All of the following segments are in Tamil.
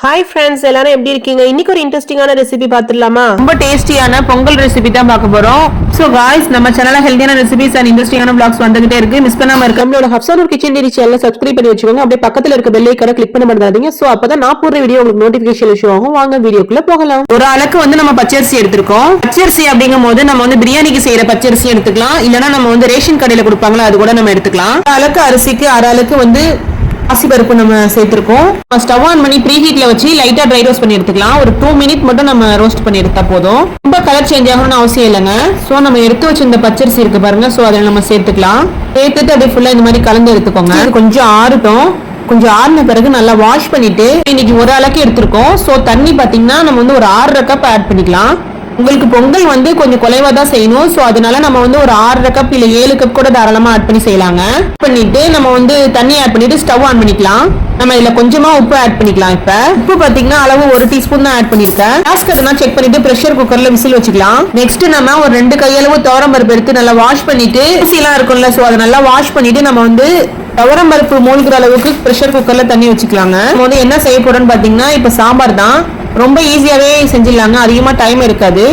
ஹாய் ஃப்ரெண்ட்ஸ் எல்லாரும் எப்படி இருக்கீங்க? இன்னைக்கு ஒரு இன்ட்ரெஸ்டிங்கான ரெசிபி பார்த்துடலாமா? ரொம்ப டேஸ்டியான பொங்கல் ரெசிபி தான் பார்க்க போறோம். ஸோ காய்ஸ் நம்ம சேனல்ல ஹெல்தியான ரெசிபிஸ் அண்ட் இன்ட்ரெஸ்டிங்கான பிளாக்ஸ் வந்துகிட்டே இருக்கு. மிஸ் பண்ணாம இருக்க நம்மளோட ஹப்சானூர் கிச்சன் டிரி சேனல் சப்ஸ்கிரைப் பண்ணி வச்சுக்கோங்க. அப்படியே பக்கத்தில் இருக்க பெல் ஐக்கனை கிளிக் பண்ண மாட்டாதீங்க ஸோ அப்போ அப்பதான் நான் போடுற வீடியோ உங்களுக்கு நோட்டிபிகேஷன் ஷோ ஆகும். வாங்க வீடியோக்குள்ள போகலாம். ஒரு அளவுக்கு வந்து நம்ம பச்சரிசி எடுத்திருக்கோம். பச்சரிசி அப்படிங்கும் போது நம்ம வந்து பிரியாணிக்கு செய்யற பச்சரிசி எடுத்துக்கலாம். இல்லைன்னா நம்ம வந்து ரேஷன் கடையில் கொடுப்பாங்களா அது கூட நம்ம எடுத்துக்கலாம். அளவுக்கு அரிசிக்கு அரை அளவுக்கு வந்து அரிசி பருப்பு நம்ம சேர்த்துருக்கோம். ஸ்டவ் ஆன் பண்ணி ப்ரீ ஹீட்ல வச்சு லைட்டா ட்ரை ரோஸ்ட் பண்ணி எடுத்துக்கலாம். ஒரு டூ மினிட் மட்டும் நம்ம ரோஸ்ட் பண்ணி எடுத்தா போதும். ரொம்ப கலர் சேஞ்ச் ஆகணும்னு அவசியம் இல்லைங்க. சோ நம்ம எடுத்து வச்சிருந்த பச்சரிசி இருக்கு பாருங்க. சோ அதில் நம்ம சேர்த்துக்கலாம். சேர்த்துட்டு அப்படியே ஃபுல்லா இந்த மாதிரி கலந்து எடுத்துக்கோங்க. கொஞ்சம் ஆறட்டும். கொஞ்சம் ஆறின பிறகு நல்லா வாஷ் பண்ணிட்டு இன்னைக்கு ஒரு அளவுக்கு எடுத்திருக்கோம். சோ தண்ணி பாத்தீங்கன்னா நம்ம வந்து ஒரு ஆறரை கப் ஆட் பண்ணிக்கலாம். உங்களுக்கு பொங்கல் வந்து கொஞ்சம் குறைவா தான் செய்யணும். சோ அதனால நம்ம வந்து ஒரு ஆறரை கப் இல்ல ஏழு கப் கூட தாராளமா ஆட் பண்ணி செய்யலாங்க. பண்ணிட்டு நம்ம வந்து தண்ணி ஆட் பண்ணிட்டு ஸ்டவ் ஆன் பண்ணிக்கலாம். நம்ம இதுல கொஞ்சமா உப்பு ஆட் பண்ணிக்கலாம் இப்ப. உப்பு பாத்தீங்கன்னா அளவு ஒரு டீஸ்பூன் தான் ஆட் பண்ணிருக்கேன். லாஸ்ட் அதெல்லாம் செக் பண்ணிட்டு பிரஷர் குக்கர்ல விசில் வச்சுக்கலாம். நெக்ஸ்ட் நம்ம ஒரு ரெண்டு கையளவு துவரம் பருப்பு எடுத்து நல்லா வாஷ் பண்ணிட்டு அரிசிலாம் இருக்கும்ல சோ அதை நல்லா வாஷ் பண்ணிட்டு நம்ம வந்து துவரம் பருப்பு மூழ்கிற அளவுக்கு ப்ரெஷர் குக்கர்ல தண்ணி வச்சுக்கலாங்க. நம்ம வந்து என்ன செய்ய போறோம்னு பாத்தீங்கன்னா இப்ப சாம்பார் தான். ரொம்ப ஈஸியாவே செஞ்சிடலாங்க. அதிகமா டைம் இருக்காது.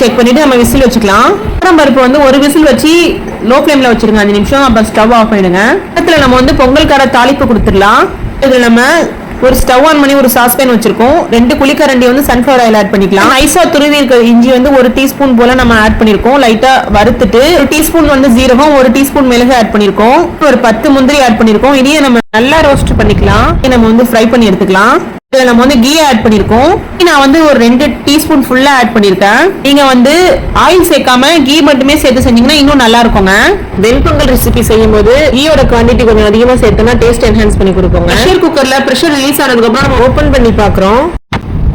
செக் பண்ணிட்டு நம்ம விசில் வச்சுக்கலாம். துவரம் பருப்பு வந்து ஒரு விசில் வச்சு லோ ஃப்ளேம்ல வச்சிருங்க. அஞ்சு நிமிஷம் அப்புறம் ஸ்டவ் ஆஃப் பண்ணிடுங்க. பக்கத்துல நம்ம வந்து பொங்கல்கார தாளிப்பு கொடுத்துடலாம். இதுல நம்ம ஒரு ஸ்டவ் ஆன் பண்ணி ஒரு சாஸ்பேன் வச்சிருக்கோம். ரெண்டு குளிக்கரண்டி வந்து சன்ஃபிளவர் ஆயில் ஆட் பண்ணிக்கலாம். ஐசா துருவி இருக்க இஞ்சி வந்து ஒரு டீஸ்பூன் போல நம்ம ஆட் பண்ணிருக்கோம். லைட்டா வறுத்துட்டு ஒரு டீஸ்பூன் வந்து ஜீரகம் ஒரு டீஸ்பூன் மிளகு ஆட் பண்ணிருக்கோம். ஒரு பத்து முந்திரி ஆட் பண்ணிருக்கோம். இதையே நம்ம நல்லா ரோஸ்ட் பண்ணிக்கலாம். நம்ம வந்து ஃப்ரை பண்ணி எடுத்துக்கலாம். இதுல நம்ம வந்து கீ ஆட் பண்ணிருக்கோம். நான் வந்து ஒரு ரெண்டு டீஸ்பூன் ஃபுல்லா ஆட் பண்ணிருக்கேன். நீங்க வந்து ஆயில் சேர்க்காம கீ மட்டுமே சேர்த்து செஞ்சீங்கன்னா இன்னும் நல்லா இருக்குங்க. வெண்பொங்கல் ரெசிபி செய்யும் போது கீயோட குவாண்டிட்டி கொஞ்சம் அதிகமா சேர்த்தோம்னா டேஸ்ட் என்ஹான்ஸ் பண்ணி கொடுப்போங்க. ப்ரெஷர் குக்கர்ல ப்ரெஷர் ரிலீஸ் ஆனதுக்கு அப்புறம் நம்ம ஓபன் பண்ணி பாக்குறோம்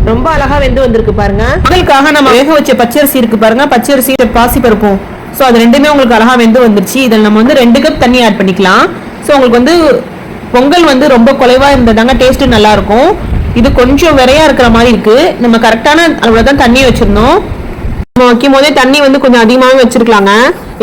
ரொம்ப அழகா வெந்து வந்திருக்கு பாருங்க. பொங்கலுக்காக நம்ம வேக வச்ச பச்சரிசி இருக்கு பாருங்க. பச்சரிசி பாசி பருப்பும் ஸோ அது ரெண்டுமே உங்களுக்கு அழகா வெந்து வந்துருச்சு. இதில் நம்ம வந்து ரெண்டு கப் தண்ணி ஆட் பண்ணிக்கலாம். ஸோ உங்களுக்கு வந்து பொங்கல் வந்து ரொம்ப குறைவா இருந்ததாங்க. டேஸ்ட் நல்லா இருக்கும். இது கொஞ்சம் விரையா இருக்கிற மாதிரி இருக்கு. நம்ம கரெக்டான அளவுல தான் தண்ணி வச்சிருந்தோம். நம்ம வைக்கும் போதே தண்ணி வந்து கொஞ்சம் அதிகமாவே வச்சிருக்கலாங்க.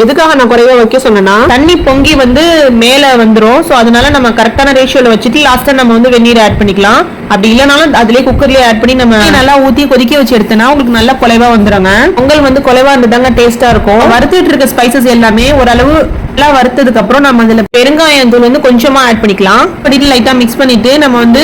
எதுக்காக நான் குறைவா வைக்க சொன்னேன்னா தண்ணி பொங்கி வந்து மேல வந்துடும் சோ அதனால நம்ம கரெக்டான ரேஷியோல வச்சுட்டு லாஸ்டா நம்ம வந்து வெந்நீர் ஆட் பண்ணிக்கலாம். அப்படி இல்லைனாலும் அதுலயே குக்கர்லேயே ஆட் பண்ணி நம்ம நல்லா ஊத்தி கொதிக்க வச்சு எடுத்தோம்னா உங்களுக்கு நல்லா குலைவா வந்துடுங்க பொங்கல் வந்து குலைவா இருந்ததாங்க டேஸ்டா இருக்கும். வறுத்துட்டு இருக்க ஸ்பைசஸ் எல்லாமே ஓரளவு நல்லா வறுத்ததுக்கு அப்புறம் நம்ம அதுல பெருங்காயம் தூள் வந்து கொஞ்சமா ஆட் பண்ணிக்கலாம். லைட்டா மிக்ஸ் பண்ணிட்டு நம்ம வந்து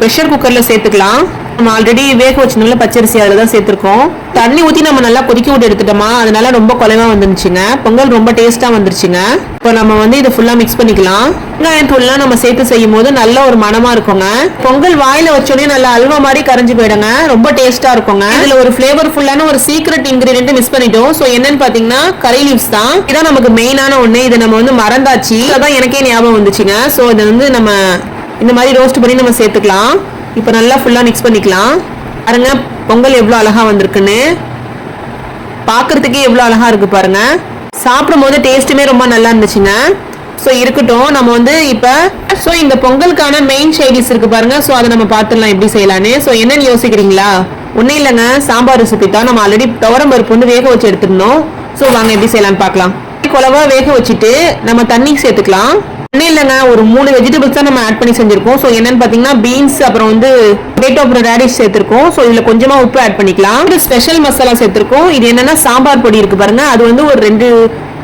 ப்ரெஷர் குக்கர்ல சேர்த்துக்கலாம். நம்ம ஆல்ரெடி வேக வச்சிருந்தோம்ல பச்சரிசி அதில் தான் சேர்த்துருக்கோம். தண்ணி ஊற்றி நம்ம நல்லா கொதிக்க விட்டு எடுத்துட்டோமா? அதனால ரொம்ப குறைவா வந்துருச்சுங்க. பொங்கல் ரொம்ப டேஸ்ட்டாக வந்துருச்சுங்க. இப்போ நம்ம வந்து இதை ஃபுல்லாக மிக்ஸ் பண்ணிக்கலாம். வெங்காயம் தூள்லாம் நம்ம சேர்த்து செய்யும் போது நல்ல ஒரு மனமா இருக்குங்க. பொங்கல் வாயில வச்சோடனே நல்லா அல்வா மாதிரி கரைஞ்சு போயிடுங்க. ரொம்ப டேஸ்டா இருக்குங்க. இதுல ஒரு ஃபிளேவர்ஃபுல்லான ஒரு சீக்ரெட் இன்கிரீடியன்ட் மிஸ் பண்ணிட்டோம். ஸோ என்னன்னு பாத்தீங்கன்னா கறி லீவ்ஸ் தான். இதான் நமக்கு மெயினான ஒண்ணு. இதை நம்ம வந்து மறந்தாச்சு. அதான் எனக்கே ஞாபகம் வந்துச்சுங்க. ஸோ இதை வந்து நம்ம இந்த மாதிரி ரோஸ்ட் பண்ணி நம்ம சேர்த்துக்கலாம். இப்போ நல்லா ஃபுல்லாக மிக்ஸ் பண்ணிக்கலாம். பாருங்க பொங்கல் எவ்வளோ அழகாக வந்திருக்குன்னு. பார்க்கறதுக்கே எவ்வளோ அழகாக இருக்கு பாருங்க. சாப்பிடும் போது டேஸ்ட்டுமே ரொம்ப நல்லா இருந்துச்சுங்க. ஸோ இருக்கட்டும் நம்ம வந்து இப்போ ஸோ இந்த பொங்கலுக்கான மெயின் ஷைடிஸ் இருக்குது பாருங்க. ஸோ அதை நம்ம பார்த்துடலாம் எப்படி செய்யலான்னு. ஸோ என்னன்னு யோசிக்கிறீங்களா? ஒன்றும் இல்லைங்க சாம்பார் ரெசிபி தான். நம்ம ஆல்ரெடி துவரம் பருப்பு வந்து வேக வச்சு எடுத்துருந்தோம். ஸோ வாங்க எப்படி செய்யலாம்னு பார்க்கலாம். குழவா வேக வச்சுட்டு நம்ம தண்ணி சேர்த்துக்கலாம். இல்லைண்ணா இல்லைங்க ஒரு மூணு வெஜிடபிள்ஸ் தான் நம்ம ஆட் பண்ணி செஞ்சிருக்கோம். ஸோ என்னன்னு பார்த்தீங்கன்னா பீன்ஸ் அப்புறம் வந்து பொட்டேட்டோ அப்புறம் ரேடிஷ் சேர்த்திருக்கோம். ஸோ இதில் கொஞ்சமாக உப்பு ஆட் பண்ணிக்கலாம். ஒரு ஸ்பெஷல் மசாலா சேர்த்திருக்கோம். இது என்னன்னா சாம்பார் பொடி இருக்கு பாருங்க. அது வந்து ஒரு ரெண்டு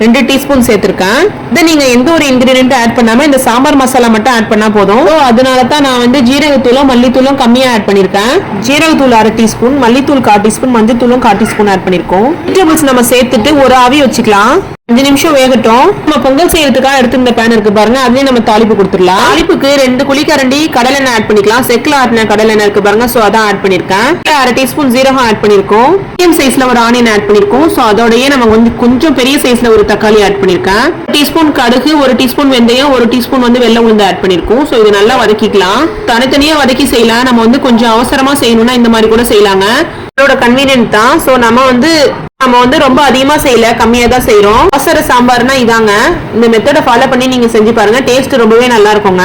ரெண்டு டீஸ்பூன் சேர்த்திருக்கேன். இதை நீங்கள் எந்த ஒரு இன்கிரீடியன்ட் ஆட் பண்ணாமல் இந்த சாம்பார் மசாலா மட்டும் ஆட் பண்ணால் போதும். ஸோ அதனால தான் நான் வந்து ஜீரகத்தூளும் மல்லித்தூளும் கம்மியாக ஆட் பண்ணியிருக்கேன் ஜீரகத்தூள் அரை டீஸ்பூன் மல்லித்தூள் கால் டீஸ்பூன் மஞ்சத்தூளும் கால் டீஸ்பூன் ஆட் பண்ணியிருக்கோம் வெஜிடபிள்ஸ் நம்ம சேர்த்துட்டு ஒரு ஆவி வச்சுக்கலாம். அஞ்சு நிமிஷம் வேகட்டும். நம்ம பொங்கல் செய்யறதுக்காக எடுத்திருந்த பேன் இருக்கு பாருங்க. அதுலயே நம்ம தாளிப்பு கொடுத்துடலாம். தாளிப்புக்கு ரெண்டு குழிக்கரண்டி கடலை எண்ணெய் ஆட் பண்ணிக்கலாம். செக்கில் ஆட்டின கடலை எண்ணெய் இருக்கு பாருங்க. சோ அதான் ஆட் பண்ணிருக்கேன். அரை டீஸ்பூன் ஜீரகம் ஆட் பண்ணிருக்கோம். மீடியம் சைஸ்ல ஒரு ஆனியன் ஆட் பண்ணிருக்கோம். சோ அதோடய நம்ம கொஞ்சம் கொஞ்சம் பெரிய சைஸ்ல ஒரு தக்காளி ஆட் பண்ணிருக்கேன். டீஸ்பூன் கடுகு ஒரு டீஸ்பூன் வெந்தயம் ஒரு டீஸ்பூன் வந்து வெள்ளை உளுந்து ஆட் பண்ணிருக்கோம். சோ இது நல்லா வதக்கிக்கலாம். தனித்தனியா வதக்கி செய்யலாம். நம்ம வந்து கொஞ்சம் அவசரமா செய்யணும்னா இந்த மாதிரி கூட செய்யலாங்க. இதோட கன்வீனியன்ட் தான். சோ நம்ம வந்து நம்ம வந்து ரொம்ப அதிகமா செய்யல. கம்மியா தான் செய்யறோம் அவசர சாம்பார்னா இதாங்க. இந்த மெத்தடை ஃபாலோ பண்ணி நீங்க செஞ்சு பாருங்க. டேஸ்ட் ரொம்பவே நல்லா இருக்குங்க.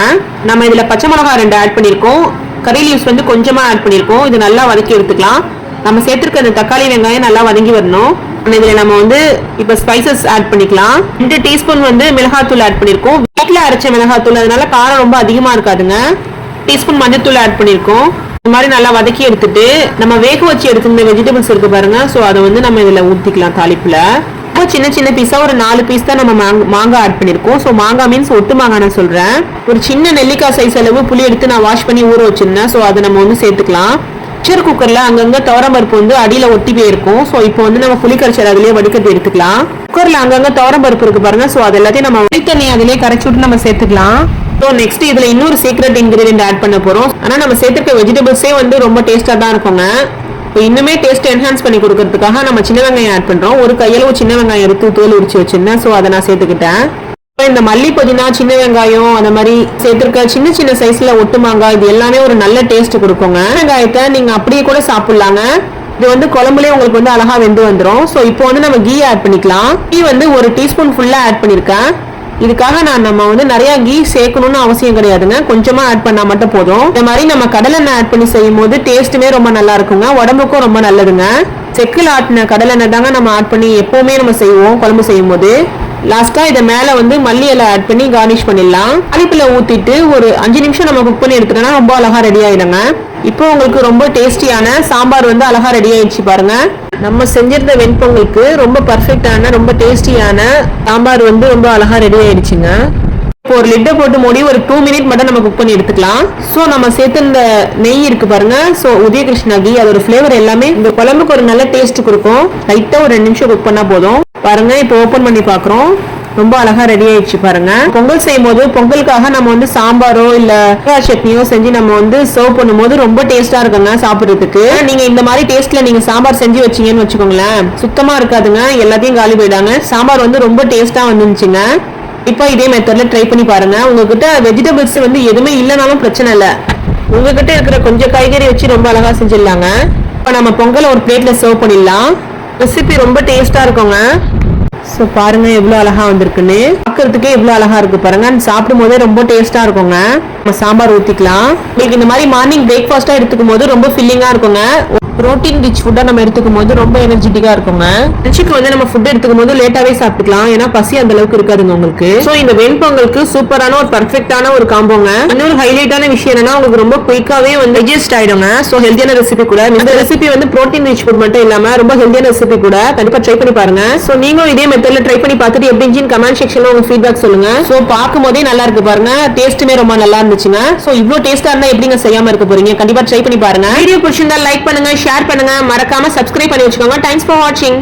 நம்ம இதுல பச்சை மிளகா ரெண்டு ஆட் பண்ணிருக்கோம் கறி லீவ்ஸ் வந்து கொஞ்சமா ஆட் பண்ணிருக்கோம் இது நல்லா வதக்கி எடுத்துக்கலாம். நம்ம சேர்த்துருக்க அந்த தக்காளி வெங்காயம் நல்லா வதங்கி வரணும். இதுல நம்ம வந்து இப்ப ஸ்பைசஸ் ஆட் பண்ணிக்கலாம். ரெண்டு டீஸ்பூன் வந்து மிளகாத்தூள் ஆட் பண்ணிருக்கோம் வீட்ல அரைச்ச மிளகாத்தூள் அதனால காரம் ரொம்ப அதிகமா இருக்காதுங்க. டீஸ்பூன் மஞ்சத்தூள் ஆட் பண்ணிருக்கோம் இந்த மாதிரி நல்லா வதக்கி எடுத்துட்டு நம்ம வேக வச்சு எடுத்திருந்த வெஜிடபிள்ஸ் இருக்கு பாருங்க. ஸோ அதை வந்து நம்ம இதில் ஊற்றிக்கலாம் தாளிப்புல. ரொம்ப சின்ன சின்ன பீஸாக ஒரு நாலு பீஸ் தான் நம்ம மாங்க- மாங்காய் ஆட் பண்ணியிருக்கோம் ஸோ மாங்காய் மீன்ஸ் ஒட்டு மாங்காய் நான் சொல்கிறேன் ஒரு சின்ன நெல்லிக்காய் சைஸ் அளவு புளி எடுத்து நான் வாஷ் பண்ணி ஊற வச்சிருந்தேன். ஸோ அதை நம்ம வந்து சேர்த்துக்கலாம். ஷிக்ஷர் குக்கரில் அங்கங்கே துவரம் துவரம்பருப்பு வந்து அடியில் ஒட்டி போயிருக்கும். ஸோ இப்போ வந்து நம்ம புளி கரைச்சல் அதுலயே வடிகட்டி எடுத்துக்கலாம். குக்கரில் அங்கங்கே துவரம் துவரம்பருப்பு இருக்கு பாருங்க. ஸோ அது எல்லாத்தையும் நம்ம வடித்தண்ணி அதிலே கரைச்சி விட்டு நம்ம சேர்த்துக்கலாம். ஸோ நெக்ஸ்ட் இதில் இன்னொரு சீக்ரெட் இன்கிரீடியன்ட் ஆட் பண்ண போகிறோம் ஆனால் நம்ம சேர்த்துருக்க வெஜிடபிள்ஸே வந்து ரொம்ப டேஸ்ட்டாக தான் இருக்குங்க. இப்போ இன்னுமே டேஸ்ட் என்ஹான்ஸ் பண்ணி கொடுக்கறதுக்காக நம்ம சின்ன வெங்காயம் ஆட் பண்ணுறோம் ஒரு கையளவு சின்ன வெங்காயம் எடுத்து தோல் உரிச்சு வச்சிருந்தேன். ஸோ அதை நான் சேர்த்துக்கிட்டேன். இந்த மல்லி புதினா சின்ன வெங்காயம் அந்த மாதிரி சேர்த்துருக்க சின்ன சின்ன சைஸ்ல ஒட்டு மாங்காய் இது எல்லாமே ஒரு நல்ல டேஸ்ட் கொடுக்குங்க. வெங்காயத்தை நீங்க அப்படியே கூட சாப்பிடலாங்க. இது வந்து குழம்புலேயே உங்களுக்கு வந்து அழகா வெந்து வந்துடும் ஸோ இப்போ வந்து நம்ம கீ ஆட் பண்ணிக்கலாம். கீ வந்து ஒரு டீஸ்பூன் ஃபுல்லா ஆட் பண்ணிருக்கேன். இதுக்காக நான் நம்ம வந்து நிறைய கீ சேர்க்கணும்னு அவசியம் கிடையாதுங்க. கொஞ்சமா ஆட் பண்ணா மட்டும் போதும். இந்த மாதிரி நம்ம கடலெண்ணெய் ஆட் பண்ணி செய்யும் போது டேஸ்ட்டுமே ரொம்ப நல்லா இருக்குங்க. உடம்புக்கும் ரொம்ப நல்லதுங்க. செக்கில் ஆட்டின கடலெண்ணெய் தாங்க நம்ம ஆட் பண்ணி எப்பவுமே நம்ம செய்வோம் குழம்பு செய்யும் போது லாஸ்ட்டாக இதை மேலே வந்து மல்லி இலை ஆட் பண்ணி கார்னிஷ் பண்ணிடலாம். அரிப்பில ஊற்றிட்டு ஒரு அஞ்சு நிமிஷம் நம்ம குக் பண்ணி எடுத்துட்டோம்னா ரொம்ப அழகாக ரெடி ஆயிடுங்க. இப்போ உங்களுக்கு ரொம்ப டேஸ்டியான சாம்பார் வந்து அழகாக ரெடி ஆயிடுச்சு பாருங்க. நம்ம செஞ்சிருந்த வெண்பொங்கலுக்கு ரொம்ப பர்ஃபெக்டான ரொம்ப டேஸ்டியான சாம்பார் வந்து ரொம்ப அழகாக ரெடி ஆயிடுச்சுங்க. இப்போ ஒரு லிட்டை போட்டு மூடி ஒரு டூ மினிட் மட்டும் நம்ம குக் பண்ணி எடுத்துக்கலாம். ஸோ நம்ம சேர்த்துருந்த நெய் இருக்கு பாருங்க. ஸோ உதயகிருஷ்ணா கீ அதோட ஃப்ளேவர் எல்லாமே இந்த குழம்புக்கு ஒரு நல்ல டேஸ்ட் கொடுக்கும். லைட்டாக ஒரு ரெண்டு நிமிஷம் குக் பண்ணால் போதும். பாருங்க இப்போ ஓப்பன் பண்ணி பார்க்குறோம். ரொம்ப அழகா ரெடி ஆயிடுச்சு பாருங்க. பொங்கல் செய்யும் போது பொங்கலுக்காக நம்ம வந்து சாம்பாரோ இல்ல சட்னியோ செஞ்சு நம்ம வந்து சர்வ் பண்ணும்போது ரொம்ப டேஸ்டா இருக்குங்க சாப்பிடுறதுக்கு. நீங்க இந்த மாதிரி டேஸ்ட்ல நீங்க சாம்பார் செஞ்சு வச்சீங்கன்னு வச்சுக்கோங்களேன் சுத்தமா இருக்காதுங்க. எல்லாத்தையும் காலி போயிடாங்க சாம்பார் வந்து ரொம்ப டேஸ்டா வந்துருந்துச்சுங்க இப்போ இதே மெத்தட்ல ட்ரை பண்ணி பாருங்க. உங்ககிட்ட வெஜிடபிள்ஸ் வந்து எதுவுமே இல்லைனாலும் பிரச்சனை இல்லை. உங்ககிட்ட இருக்கிற கொஞ்சம் காய்கறி வச்சு ரொம்ப அழகா செஞ்சிடலாங்க. இப்போ நம்ம பொங்கலை ஒரு பிளேட்ல சர்வ் பண்ணிடலாம். ரெசிபி ரொம்ப டேஸ்டா இருக்குங்க. ஸோ பாருங்க எவ்வளோ அழகா வந்திருக்குன்னு. பார்க்கறதுக்கே எவ்வளோ அழகா இருக்கு பாருங்க. அண்ட் சாப்பிடும் போதே ரொம்ப டேஸ்ட்டாக இருக்குங்க. நம்ம சாம்பார் ஊற்றிக்கலாம் உங்களுக்கு இந்த மாதிரி மார்னிங் பிரேக்ஃபாஸ்ட்டாக எடுத்துக்கும் போது ரொம்ப ஃபில்லிங்காக இருக்குங்க. ப்ரோட்டீன் ரிச் ஃபுட்டாக நம்ம எடுத்துக்கும் போது ரொம்ப எனர்ஜெட்டிக்காக இருக்குங்க. லஞ்சுக்கு வந்து நம்ம ஃபுட் எடுத்துக்கும் போது லேட்டாவே சாப்பிட்டுக்கலாம். ஏன்னா பசி அந்த அளவுக்கு இருக்காதுங்க உங்களுக்கு. ஸோ இந்த வெண்பொங்கலுக்கு சூப்பரான ஒரு பர்ஃபெக்டான ஒரு காம்போங்க இன்னொரு ஹைலைட்டான விஷயம் என்னன்னா உங்களுக்கு ரொம்ப குயிக்காவே வந்து டைஜஸ்ட் ஆயிடுங்க. ஸோ ஹெல்த்தியான ரெசிபி கூட. இந்த ரெசிபி வந்து ப்ரோட்டீன் ரிச் ஃபுட் மட்டும் இல்லாம ரொம்ப ஹெல்த்தியான ரெசிபி கூட கண்டிப்பா ட்ரை பண்ணி பாருங்க. ஸோ நீங்களும் இதே மெத்தட்ல ட்ரை பண்ணி பார்த்துட்டு எப்படி இருந்துச்சுன்னு கமெண்ட் செக்ஷன்ல உங்க ஃபீட்பேக் சொல்லுங்க. ஸோ பார்க்கும் போதே நல்லா இருக்கு பாருங்க. டேஸ்ட்டுமே ரொம்ப நல்லா இருந்துச்சுங்க. ஸோ இவ்வளோ டேஸ்டா இருந்தா எப்படிங்க செய்யாம இருக்க போறீங்க? கண்டிப்பா ட்ரை பண்ணி பாருங்க. வீடியோ பிடிச்சிருந்தா லைக் பண்ணுங்க ஷேர் பண்ணுங்க. மறக்காம சப்ஸ்கிரைப் பண்ணி வச்சுக்கோங்க. தேங்க்ஸ் ஃபார் வாட்சிங்